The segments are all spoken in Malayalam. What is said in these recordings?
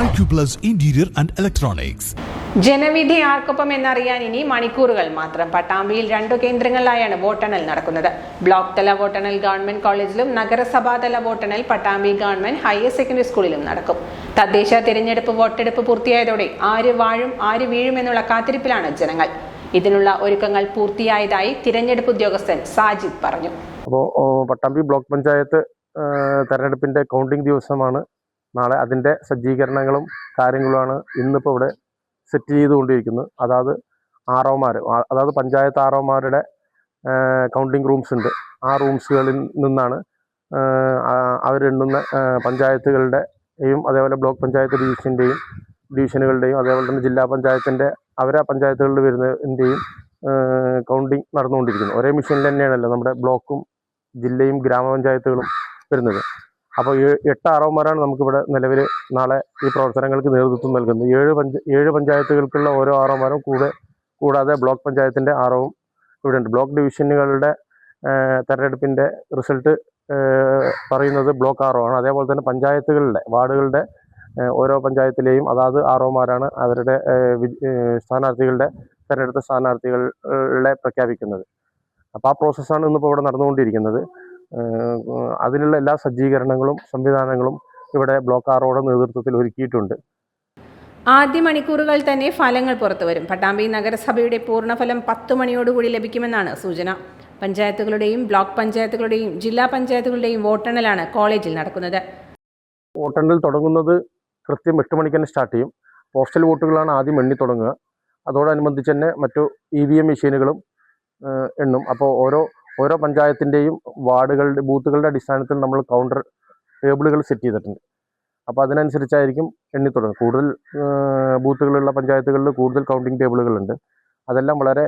Acuplus Interior and Electronics. ജനവിധി ആർക്കൊപ്പം എന്നറിയാൻ ഇനി മണിക്കൂറുകൾ മാത്രം. പട്ടാമ്പിയിൽ രണ്ടു കേന്ദ്രങ്ങളിലായാണ് വോട്ടെണ്ണൽ നടക്കുന്നത്. ബ്ലോക്ക് തല വോട്ടെണ്ണൽ ഗവൺമെന്റ് കോളേജിലും നഗരസഭാതല വോട്ടെണ്ണൽ പട്ടാമ്പി ഗവൺമെന്റ് ഹയർ സെക്കൻഡറി സ്കൂളിലും നടക്കും. തദ്ദേശ തിരഞ്ഞെടുപ്പ് വോട്ടെടുപ്പ് പൂർത്തിയായതോടെ ആര് വാഴും ആര് വീഴും എന്നുള്ള കാത്തിരിപ്പിലാണ് ജനങ്ങൾ. ഇതിനുള്ള ഒരുക്കങ്ങൾ പൂർത്തിയായതായി തിരഞ്ഞെടുപ്പ് ഉദ്യോഗസ്ഥൻ സാജിദ് പറഞ്ഞു. അപ്പോൾ പട്ടാമ്പി ബ്ലോക്ക് പഞ്ചായത്ത് തെരഞ്ഞെടുപ്പിന്റെ കൗണ്ടിംഗ് ദിവസമാണ്. നാളെ അതിന്റെ സജ്ജീകരണങ്ങളും കാര്യങ്ങളുമാണ് ഇന്നിപ്പോൾ ഇവിടെ സെറ്റ് ചെയ്തുകൊണ്ടിരിക്കുന്നത്. അതായത് ആറോമാർ അതായത് പഞ്ചായത്ത് ആറോമാരുടെ കൗണ്ടിങ് റൂംസ് ഉണ്ട്. ആ റൂംസുകളിൽ നിന്നാണ് അവരെണ്ണുന്ന പഞ്ചായത്തുകളുടെയും അതേപോലെ ബ്ലോക്ക് പഞ്ചായത്ത് ഡിവിഷന്റെയും ഡിവിഷനുകളുടെയും അതേപോലെ തന്നെ ജില്ലാ പഞ്ചായത്തിന്റെ അവരെ പഞ്ചായത്തുകളിൽ വരുന്നതിന്റെയും കൗണ്ടിങ് നടന്നുകൊണ്ടിരിക്കുന്നു. ഒരേ മിഷനിൽ തന്നെയാണല്ലോ നമ്മുടെ ബ്ലോക്കും ജില്ലയും ഗ്രാമപഞ്ചായത്തുകളും വരുന്നത്. അപ്പോൾ എട്ട് ആറോമാരാണ് നമുക്കിവിടെ നിലവിൽ നാളെ ഈ പ്രവർത്തനങ്ങൾക്ക് നേതൃത്വം നൽകുന്നത്. ഏഴ് പഞ്ച ഏഴ് പഞ്ചായത്തുകൾക്കുള്ള ഓരോ ആറോമാരും കൂടെ കൂടാതെ ബ്ലോക്ക് പഞ്ചായത്തിന്റെ ആറവും ഇവിടെ ഉണ്ട്. ബ്ലോക്ക് ഡിവിഷനുകളുടെ തെരഞ്ഞെടുപ്പിന്റെ റിസൾട്ട് പറയുന്നത് ബ്ലോക്ക് ആറോ ആണ് അതേപോലെ തന്നെ പഞ്ചായത്തുകളുടെ വാർഡുകളുടെ ഓരോ പഞ്ചായത്തിലെയും അതാത് ആറോമാരാണ് അവരുടെ സ്ഥാനാർത്ഥികളുടെ തെരഞ്ഞെടുത്ത സ്ഥാനാർത്ഥികളെ പ്രഖ്യാപിക്കുന്നത്. അപ്പോൾ ആ പ്രോസസ്സാണ് ഇന്നിപ്പോൾ ഇവിടെ നടന്നുകൊണ്ടിരിക്കുന്നത്. അതിനുള്ള എല്ലാ സജ്ജീകരണങ്ങളും സംവിധാനങ്ങളും ഇവിടെ ബ്ലോക്ക് ആറോടെ നേതൃത്വത്തിൽ ഒരുക്കിയിട്ടുണ്ട്. ആദ്യ മണിക്കൂറുകൾ തന്നെ ഫലങ്ങൾ പുറത്തുവരും പട്ടാമ്പി നഗരസഭയുടെ പൂർണഫലം പത്ത് മണിയോടുകൂടി ലഭിക്കുമെന്നാണ് സൂചന. പഞ്ചായത്തുകളുടെയും ബ്ലോക്ക് പഞ്ചായത്തുകളുടെയും ജില്ലാ പഞ്ചായത്തുകളുടെയും വോട്ടെണ്ണലാണ് കോളേജിൽ നടക്കുന്നത്. വോട്ടെണ്ണൽ തുടങ്ങുന്നത് കൃത്യം എട്ട് മണിക്ക് തന്നെ സ്റ്റാർട്ട് ചെയ്യും. പോസ്റ്റൽ വോട്ടുകളാണ് ആദ്യം എണ്ണി തുടങ്ങുക. അതോടനുബന്ധിച്ച് തന്നെ മറ്റു ഇ വി എം മെഷീനുകളും എണ്ണും. അപ്പോൾ ഓരോ ഓരോ പഞ്ചായത്തിന്റെയും വാർഡുകളുടെ ബൂത്തുകളുടെ അടിസ്ഥാനത്തിൽ നമ്മൾ കൗണ്ടർ ടേബിളുകൾ സെറ്റ് ചെയ്തിട്ടുണ്ട്. അപ്പോൾ അതിനനുസരിച്ചായിരിക്കും എണ്ണി തുടങ്ങുക കൂടുതൽ ബൂത്തുകളുള്ള പഞ്ചായത്തുകളിൽ കൂടുതൽ കൗണ്ടിങ് ടേബിളുകളുണ്ട് അതെല്ലാം വളരെ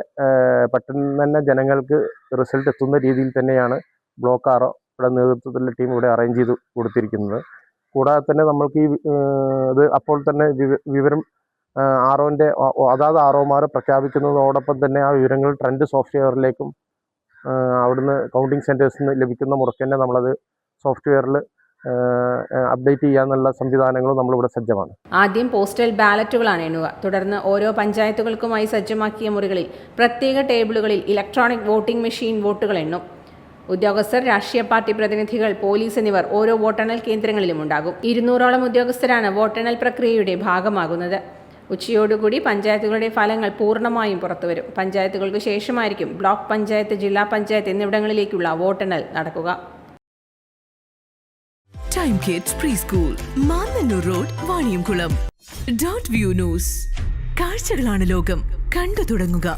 പെട്ടെന്ന് തന്നെ ജനങ്ങൾക്ക് റിസൾട്ട് എത്തുന്ന രീതിയിൽ തന്നെയാണ് ബ്ലോക്ക് ആറോ ഇവിടെ നേതൃത്വത്തിലുള്ള ടീം ഇവിടെ അറേഞ്ച് ചെയ്ത് കൊടുത്തിരിക്കുന്നത്. കൂടാതെ തന്നെ നമ്മൾക്ക് ഈ ഇത് അപ്പോൾ തന്നെ വിവ- വിവരം ആറോന്റെ അതാത് ആറോമാരെ പ്രഖ്യാപിക്കുന്നതോടൊപ്പം തന്നെ ആ വിവരങ്ങൾ ട്രെൻഡ് സോഫ്റ്റ്വെയറിലേക്കും അവിടുന്ന് കൗണ്ടിങ് സെന്റേഴ്സിൽ നിന്ന് ലഭിക്കുന്ന മുറയ്ക്ക് തന്നെ നമ്മളത് സോഫ്റ്റ്വെയറിൽ അപ്ഡേറ്റ് ചെയ്യാന്നുള്ള സംവിധാനങ്ങളും നമ്മളിവിടെ സജ്ജമാണ്. ആദ്യം പോസ്റ്റൽ ബാലറ്റുകളാണ് എണ്ണുക. തുടർന്ന് ഓരോ പഞ്ചായത്തുകൾക്കുമായി സജ്ജമാക്കിയ മുറികളിൽ പ്രത്യേക ടേബിളുകളിൽ ഇലക്ട്രോണിക് വോട്ടിംഗ് മെഷീൻ വോട്ടുകൾ എണ്ണും. ഉദ്യോഗസ്ഥർ രാഷ്ട്രീയ പാർട്ടി പ്രതിനിധികൾ പോലീസ് എന്നിവർ ഓരോ വോട്ടെണ്ണൽ കേന്ദ്രങ്ങളിലും ഉണ്ടാകും. ഇരുന്നൂറോളം ഉദ്യോഗസ്ഥരാണ് വോട്ടെണ്ണൽ പ്രക്രിയയുടെ ഭാഗമാകുന്നത്. ഉച്ചയോടുകൂടി പഞ്ചായത്തുകളുടെ ഫലങ്ങൾ പൂർണമായും പുറത്തുവരും. പഞ്ചായത്തുകൾക്ക് ശേഷമായിരിക്കും ബ്ലോക്ക് പഞ്ചായത്ത് ജില്ലാ പഞ്ചായത്ത് എന്നിവിടങ്ങളിലേക്കുള്ള വോട്ടെണ്ണൽ നടക്കുക. Time kids pre Mannanur road Vaniyamkulam dot view news കാഴ്ചകളാണ് ലോകം. കണ്ടു തുടങ്ങുക.